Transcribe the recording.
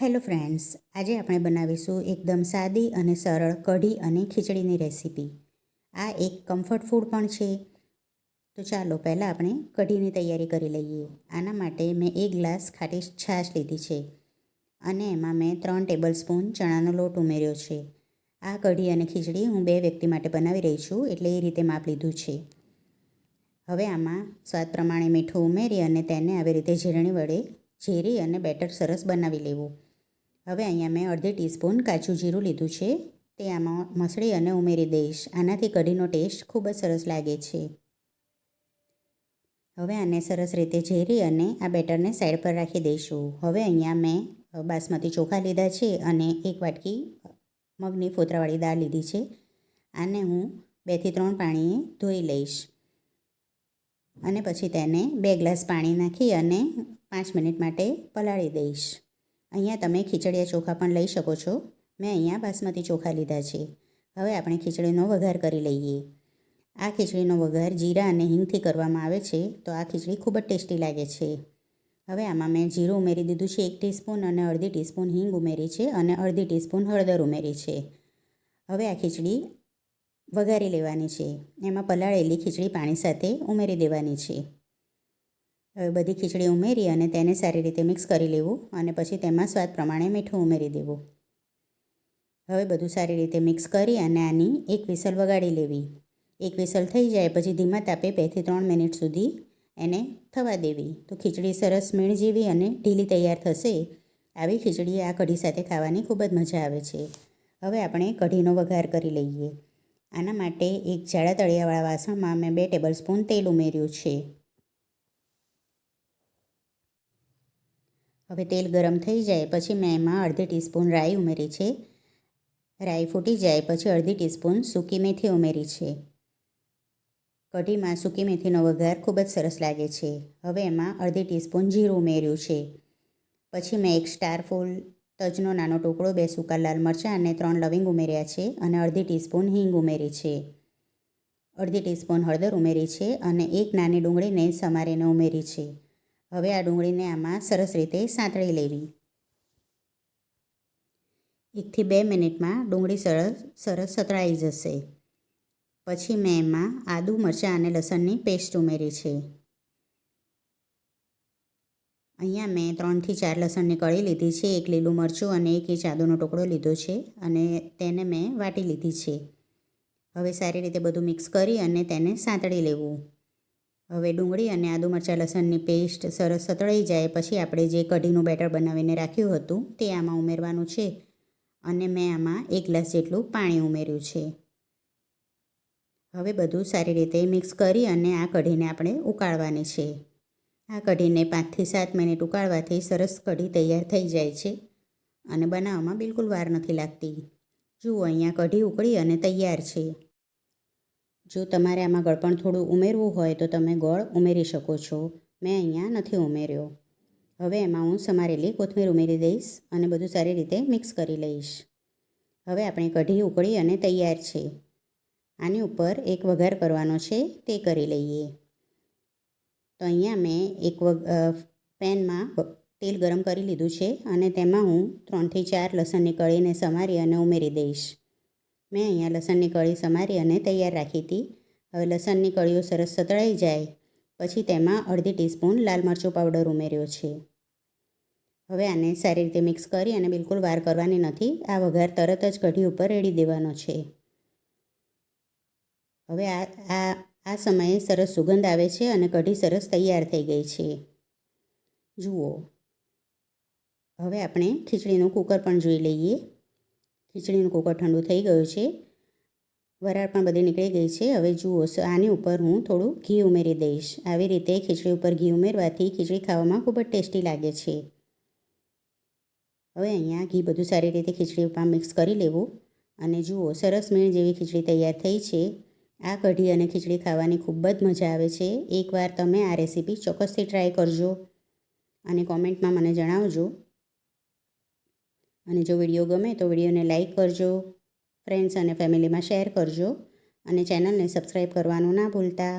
Hello friends, આજે આપણે બનાવીશું એકદમ સાદી અને સરળ કઢી અને ખીચડીની રેસીપી. આ એક કમ્ફર્ટ ફૂડ પણ છે. તો ચાલો પહેલાં આપણે કઢીની તૈયારી કરી લઈએ. આના માટે મેં એક ગ્લાસ ખાટી છાશ લીધી છે અને એમાં મેં ત્રણ ટેબલ સ્પૂન ચણાનો લોટ ઉમેર્યો છે. આ કઢી અને ખીચડી હું બે વ્યક્તિ માટે બનાવી રહી છું એટલે એ રીતે માપ લીધું છે. હવે આમાં સ્વાદ પ્રમાણે મીઠું ઉમેરી અને તેને આવી રીતે ઝીરણી વડે ઝેરી અને બેટર સરસ બનાવી લેવું. હવે અહીંયા મેં અડધી ટીસ્પૂન કાચું જીરું લીધું છે. તે આમાં મસળી અને ઉમેરી દઈશ. આનાથી કઢીનો ટેસ્ટ ખૂબ જ સરસ લાગે છે. હવે આને સરસ રીતે ઝેરી અને આ બેટરને સાઈડ પર રાખી દઈશું. હવે અહીંયા મેં બાસમતી ચોખા લીધા છે અને એક વાટકી મગની ફોતરાવાળી દાળ લીધી છે. આને હું બેથી ત્રણ પાણીએ ધોઈ લઈશ. અને પછી તેને બે ગ્લાસ પાણી નાખી અને પાંચ મિનિટ માટે પલાળી દઈશ. અહીંયા તમે ખીચડીયા ચોખા પણ લઈ શકો છો. મેં અહીંયા બાસમતી ચોખા લીધા છે. હવે આપણે ખીચડીનો વઘાર કરી લઈએ. આ ખીચડીનો વઘાર જીરા અને હિંગથી કરવામાં આવે છે, તો આ ખીચડી ખૂબ જ ટેસ્ટી લાગે છે. હવે આમાં મેં જીરું ઉમેરી દીધું છે, એક ટીસ્પૂન અને અડધી ટીસ્પૂન હિંગ ઉમેરી છે અને અડધી ટીસ્પૂન હળદર ઉમેરી છે. હવે આ ખીચડી વઘારી લેવાની છે. એમાં પલાળેલી ખીચડી પાણી સાથે ઉમેરી દેવાની છે. હવે બધી ખીચડી ઉમેરી અને તેને સારી રીતે મિક્સ કરી લેવું અને પછી તેમાં સ્વાદ પ્રમાણે મીઠું ઉમેરી દેવું. હવે બધું સારી રીતે મિક્સ કરી અને આની એક વિસલ વગાડી લેવી. એક વિસલ થઈ જાય પછી ધીમા તાપે બેથી ત્રણ મિનિટ સુધી એને થવા દેવી. તો ખીચડી સરસ મીણ જેવી અને ઢીલી તૈયાર થશે. આવી ખીચડી આ કઢી સાથે ખાવાની ખૂબ જ મજા આવે છે. હવે આપણે કઢીનો વઘાર કરી લઈએ. આના માટે એક જાડા તળિયાવાળા વાસણમાં મેં બે ટેબલ સ્પૂન તેલ ઉમેર્યું છે. હવે તેલ ગરમ થઈ જાય પછી મેં એમાં અડધી ટીસ્પૂન રાઈ ઉમેરી છે. રાઈ ફૂટી જાય પછી અડધી ટીસ્પૂન સૂકી મેથી ઉમેરી છે. કઢીમાં સૂકી મેથીનો વઘાર ખૂબ જ સરસ લાગે છે. હવે એમાં અડધી ટીસ્પૂન જીરું ઉમેર્યું છે. પછી મેં એક સ્ટાર ફૂલ તજનો નાનો ટુકડો, બે સૂકા લાલ મરચાં અને ત્રણ લવિંગ ઉમેર્યા છે અને અડધી ટીસ્પૂન હિંગ ઉમેરી છે. અડધી ટીસ્પૂન હળદર ઉમેરી છે અને એક નાની ડુંગળીને સમારીને ઉમેરી છે. હવે આ ડુંગળીને આમાં સરસ રીતે સાંતળી લેવી. એકથી બે મિનિટમાં ડુંગળી સરસ સરસ સતળાઈ જશે. પછી મેં એમાં આદુ, મરચાં અને લસણની પેસ્ટ ઉમેરી છે. અહીંયા મેં ત્રણથી ચાર લસણની કળી લીધી છે, એક લીલું મરચું અને એક ઇંચ આદુનો ટુકડો લીધો છે અને તેને મેં વાટી લીધી છે. હવે સારી રીતે બધું મિક્સ કરી અને તેને સાંતળી લેવું. હવે ડુંગળી અને આદુ મરચાં લસણની પેસ્ટ સરસ સતળાઈ જાય પછી આપણે જે કઢીનું બેટર બનાવીને રાખ્યું હતું તે આમાં ઉમેરવાનું છે. અને મેં આમાં એક ગ્લાસ જેટલું પાણી ઉમેર્યું છે. હવે બધું સારી રીતે મિક્સ કરી અને આ કઢીને આપણે ઉકાળવાની છે. આ કઢીને પાંચથી સાત મિનિટ ઉકાળવાથી સરસ કઢી તૈયાર થઈ જાય છે અને બનાવવામાં બિલકુલ વાર નથી લાગતી. જુઓ, અહીંયા કઢી ઉકળી અને તૈયાર છે. જો તમારે આમાં ગળપણ થોડું ઉમેરવું હોય તો તમે ગોળ ઉમેરી શકો છો. મેં અહીંયા નથી ઉમેર્યો. હવે એમાં હું સમારેલી કોથમીર ઉમેરી દઈશ અને બધું સારી રીતે મિક્સ કરી લઈશ. હવે આપણે કઢી ઉકળી અને તૈયાર છે. આની ઉપર એક વઘાર કરવાનો છે તે કરી લઈએ. તો અહીંયા મેં એક પેનમાં તેલ ગરમ કરી લીધું છે અને તેમાં હું ત્રણથી ચાર લસણની કળીને સમારી અને ઉમેરી દઈશ. મેં અહીંયા લસણની કળી સમારી અને તૈયાર રાખી હતી. હવે લસણની કળીઓ સરસ સતળાઈ જાય. પછી તેમાં અડધી ટીસ્પૂન લાલ મરચું પાવડર ઉમેર્યો છે. હવે આને સારી રીતે મિક્સ કરી અને બિલકુલ વાર કરવાની નથી. આ વઘાર તરત જ કઢી ઉપર રેડી દેવાનો છે. હવે આ આ આ સમયે સરસ સુગંધ આવે છે અને કઢી સરસ તૈયાર થઈ ગઈ છે. જુઓ. હવે આપણે ખીચડીનું કુકર પણ જોઈ લઈએ. ખીચડીનું કુકર ઠંડુ થઈ ગયું છે. વરાળ પણ બધી નીકળી ગઈ છે. હવે જુઓ આની ઉપર હું થોડું ઘી ઉમેરી દઈશ. આવી રીતે ખીચડી ઉપર ઘી ઉમેરવાથી ખીચડી ખાવામાં ખૂબ જ ટેસ્ટી લાગે છે. હવે અહીંયા ઘી બધું સારી રીતે ખીચડી ઉપર મિક્સ કરી લેવું. અને જુઓ, સરસ મીણ જેવી ખીચડી તૈયાર થઈ છે. આ કઢી અને ખીચડી ખાવાની ખૂબ જ મજા આવે છે. એકવાર તમે આ રેસીપી ચોક્કસથી ટ્રાય કરજો અને કોમેન્ટમાં મને જણાવજો. અને જો વીડિયો ગમે તો વિડીયોને લાઇક કરજો, ફ્રેન્ડ્સ અને ફેમિલીમાં શેર કરજો અને ચેનલને સબસ્ક્રાઈબ કરવાનું ના ભૂલતા.